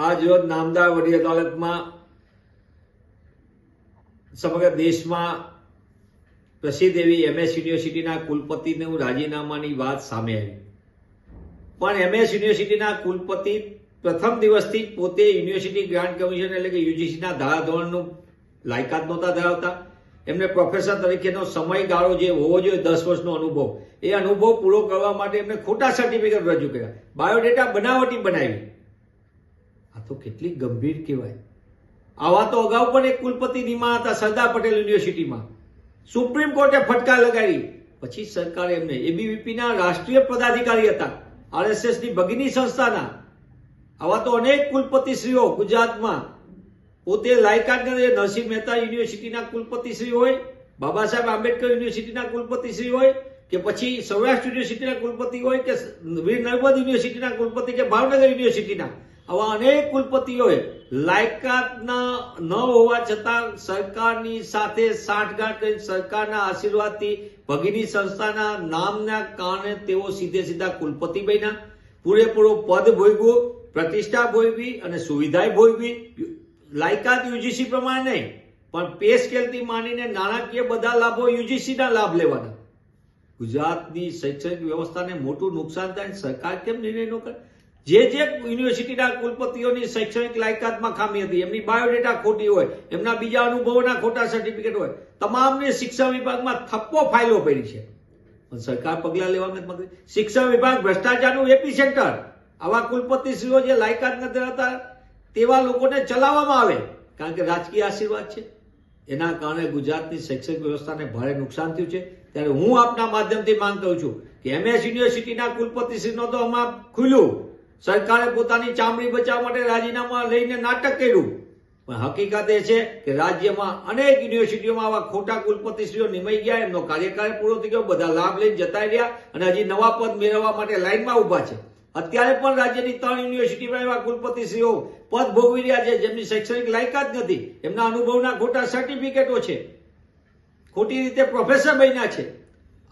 આજ નામદાર વડી અદાલતમાં સમગ્ર દેશમાં પ્રસિદ્ધ એવી એમએસ યુનિવર્સિટીના કુલપતિનું રાજીનામાની વાત સામે આવી. પણ એમએસ યુનિવર્સિટીના કુલપતિ પ્રથમ દિવસથી પોતે યુનિવર્સિટી ગ્રાન્ટ કમિશન એટલે કે યુજીસીના ધારાધોરણનું લાયકાત નહોતા ધરાવતા. એમને પ્રોફેસર તરીકેનો સમયગાળો જે હોવો જોઈએ, દસ વર્ષનો અનુભવ, એ અનુભવ પૂરો કરવા માટે એમને ખોટા સર્ટિફિકેટ રજૂ કર્યા. બાયોડેટા બનાવટી બનાવી. આ તો કેટલી ગંભીર કહેવાય. આવા તો અગાઉ પણ એક કુલપતિ નિમા હતા, સરદાર પટેલ યુનિવર્સિટીમાં. સુપ્રીમ કોર્ટે ફટકાર લગાડી. પછી સરકારે એમને એબીવીપીના રાષ્ટ્રીય પદાધિકારી હતા, આરએસએસની ભગીની સંસ્થાના. આવા તો અનેક કુલપતિશ્રીઓ ગુજરાતમાં. પોતે લાયકાતના નરસિંહ મહેતા યુનિવર્સિટીના કુલપતિશ્રી હોય, બાબા સાહેબ આંબેડકર યુનિવર્સિટીના કુલપતિશ્રી હોય, કે પછી સૌરાષ્ટ્ર યુનિવર્સિટીના કુલપતિ હોય, કે વીર નર્મદ યુનિવર્સિટીના કુલપતિ, કે ભાવનગર યુનિવર્સિટીના. આવા અનેક કુલપતિઓએ લાયકાતના ન હોવા છતાં સરકારની સાથે સાંઠગાંઠ કરી સરકારના આશીર્વાદથી ભગીની સંસ્થાના નામના કારણે તેઓ સીધે સીધા કુલપતિ બન્યા. પૂરેપૂરો પદ ભોગવું પ્રતિષ્ઠા ભોગવી અને સુવિધાએ ભોગવી. લાયકાત યુજીસી પ્રમાણે નહીં, પણ પે સ્કેલથી માંડીને નાણાકીય બધા લાભો યુજીસીના લાભ લેવાના. ગુજરાતની શૈક્ષણિક વ્યવસ્થાને મોટું નુકસાન થાય સરકાર કેમ નિર્ણય ન કરે? જે જે યુનિવર્સિટીના કુલપતિઓની શૈક્ષણિક લાયકાતમાં ખામી હતી, એમની બાયોડેટા ખોટી હોય, એમના બીજા અનુભવોના ખોટા સર્ટિફિકેટ હોય, તમામને શિક્ષણ વિભાગમાં થપ્પો ફાઇલો પડી છે. પણ સરકાર પગલાં લેવા નથી માંગતી. વિભાગ ભ્રષ્ટાચારનું એપી સેન્ટર. આવા કુલપતિશ્રીઓ જે લાયકાત નથી રહેતા તેવા લોકોને ચલાવવામાં આવે, કારણ કે રાજકીય આશીર્વાદ છે. એના કારણે ગુજરાતની શૈક્ષણિક વ્યવસ્થાને ભારે નુકસાન થયું છે. ત્યારે હું આપના માધ્યમથી માંગ કરું છું કે એમએસ યુનિવર્સિટીના કુલપતિશ્રીનો તો હમણાં ખુલ્યું સરકારે પોતાની ચામડી બચાવવા માટે રાજીનામા લઈને નાટક કર્યું. પણ હકીકત એ છે કે રાજ્યમાં અનેક યુનિવર્સિટીઓમાં આવા ખોટા કુલપતિશ્રીઓ નિમાઈ ગયા, એમનો કાર્યકાળ પૂરો થઈ ગયો, બધા લાભ લઈને જતા રહ્યા અને હજી નવા પદ મેળવવા માટે લાઇનમાં ઊભા છે. અત્યારે પણ રાજ્યની ત્રણ યુનિવર્સિટીમાં એવા કુલપતિશ્રીઓ પદ ભોગવી રહ્યા છે જેમની શૈક્ષણિક લાયકાત નથી. એમના અનુભવના ખોટા સર્ટિફિકેટો છે. ખોટી રીતે પ્રોફેસર બન્યા છે.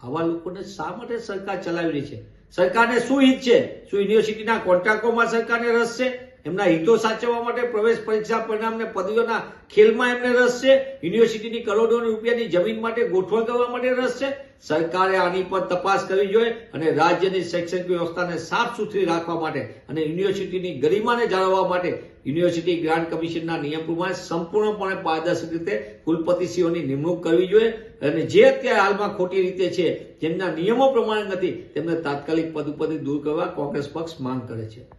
આવા લોકોને શા માટે સરકાર ચલાવી રહી છે? સરકારને શું હિત છે? શું યુનિવર્સિટીના કોન્ટ્રાક્ટોમાં સરકારને રસ છે? એમના હિતો સાચવવા માટે પ્રવેશ પરીક્ષા પરિણામને પદવીઓના ખેલમાં એમને રસ છે. યુનિવર્સિટીની કરોડો રૂપિયાની જમીન માટે ગોઠવણ કરવા માટે રસ છે. સરકારે આની પર તપાસ કરવી જોઈએ અને રાજ્યની શૈક્ષણિક વ્યવસ્થાને સાફ સુથરી રાખવા માટે અને યુનિવર્સિટીની ગરિમાને જાળવવા માટે યુનિવર્સિટી ગ્રાન્ટ કમિશનના નિયમ પ્રમાણે સંપૂર્ણપણે પારદર્શક રીતે કુલપતિશ્રીઓની નિમણૂક કરવી જોઈએ. અને જે અત્યારે હાલમાં ખોટી રીતે છે, જેમના નિયમો પ્રમાણે નથી, તેમને તાત્કાલિક પદ ઉપરથી દૂર કરવા કોંગ્રેસ પક્ષ માંગ કરે છે.